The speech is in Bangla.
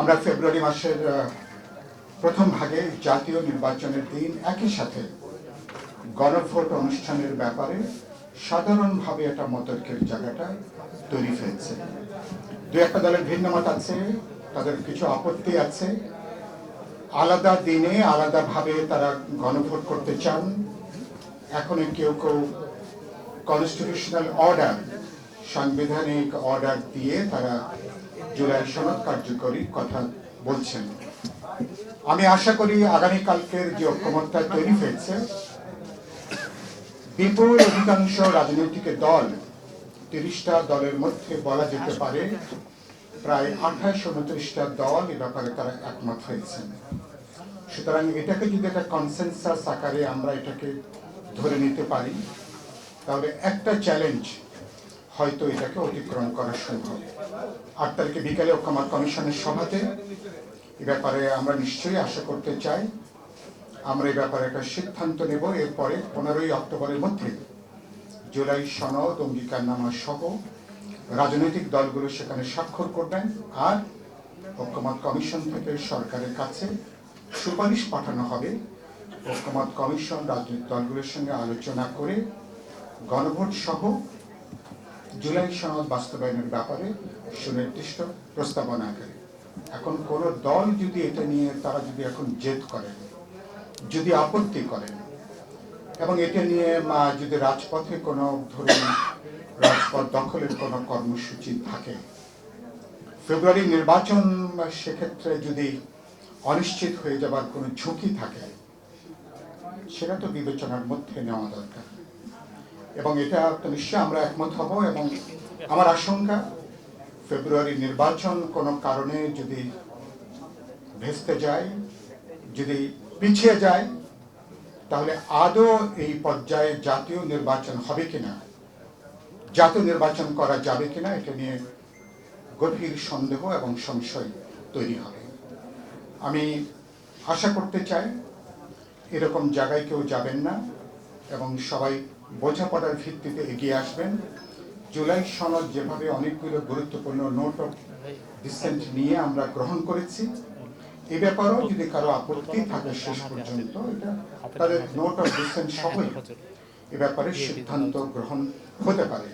আমরা ফেব্রুয়ারি মাসের প্রথম ভাগে জাতীয় নির্বাচনের দিন একই সাথে গণভোট অনুষ্ঠানের ব্যাপারে সাধারণভাবে একটা মতর্কের জায়গাটা তৈরি হয়েছে। দু একটা দলের ভিন্ন মত আছে, তাদের কিছু আপত্তি আছে। আলাদা দিনে আলাদাভাবে তারা গণভোট করতে চান। এখনও কেউ কেউ কনস্টিটিউশনাল অর্ডার সাংবিধানিক অর্ডার দিয়ে তারা জুলাই সনদ কার্যকরী কথা বলছেন। আমি আশা করি আগামীকালকের যে ঐক্যমত্যা তৈরি হয়েছে, বিপুল অধিকাংশ রাজনৈতিক দল, তিরিশটা দলের মধ্যে বলা যেতে পারে, প্রায় আঠাশ উনত্রিশটা দল এ ব্যাপারে তারা একমত হয়েছেন। সুতরাং এটাকে যদি একটা কনসেনসাস আকারে আমরা এটাকে ধরে নিতে পারি, তাহলে একটা চ্যালেঞ্জ হয়তো এটাকে অতিক্রম করা সম্ভব। আট তারিখে বিকালে ঐক্যমত কমিশনের সভাতে এ ব্যাপারে আমরা নিশ্চয়ই আশা করতে চাই। আমরা এই ব্যাপারে একটা সিদ্ধান্ত নেব। এরপরে পনেরোই অক্টোবরের মধ্যে জুলাই সনদ, অঙ্গীকারনামা সহ রাজনৈতিক দলগুলো সেখানে স্বাক্ষর করবেন আর ঐক্যমত কমিশন থেকে সরকারের কাছে সুপারিশ পাঠানো হবে। ঐক্যমত কমিশন, রাজনৈতিক দলগুলোর সঙ্গে আলোচনা করে গণভোট সহ জুলাই সনদ বাস্তবায়নের ব্যাপারে সুনির্দিষ্ট প্রস্তাবনা করে এখন কোন দল যদি এটা নিয়ে তারা যদি এখন জেদ করেন যদি আপত্তি করেন এবং এটা নিয়ে যদি রাজপথে কোনো ধরুন রাজপথ দখলের কোনো কর্মসূচি থাকে, ফেব্রুয়ারি নির্বাচন সেক্ষেত্রে যদি অনিশ্চিত হয়ে যাবার কোনো ঝুঁকি থাকে, সেটা তো বিবেচনার মধ্যে নেওয়া দরকার। এবং এটা তো নিশ্চয়ই আমরা একমত হব এবং আমার আশঙ্কা, ফেব্রুয়ারি নির্বাচন কোনো কারণে যদি ভেস্তে যায়, যদি পিছিয়ে যায়, তাহলে আদৌ এই পর্যায়ে জাতীয় নির্বাচন হবে কিনা? জাতীয় নির্বাচন করা যাবে কিনা? এটা নিয়ে গভীর সন্দেহ এবং সংশয় তৈরি হবে। আমি আশা করতে চাই, এরকম জায়গায় কেউ যাবেন না এবং সবাই বোঝাপড়ার ভিত্তিতে এগিয়ে আসবেন। জুলাই সনদ যেভাবে অনেকগুলো গুরুত্বপূর্ণ নোট অফ ডিসেন্ট নিয়ে আমরা গ্রহণ করেছি, এ ব্যাপারেও যদি কারও আপত্তি থাকে শেষ পর্যন্ত, এটা তাদের নোট অফ ডিসেন্ট সবই এ ব্যাপারে সিদ্ধান্ত গ্রহণ হতে পারে।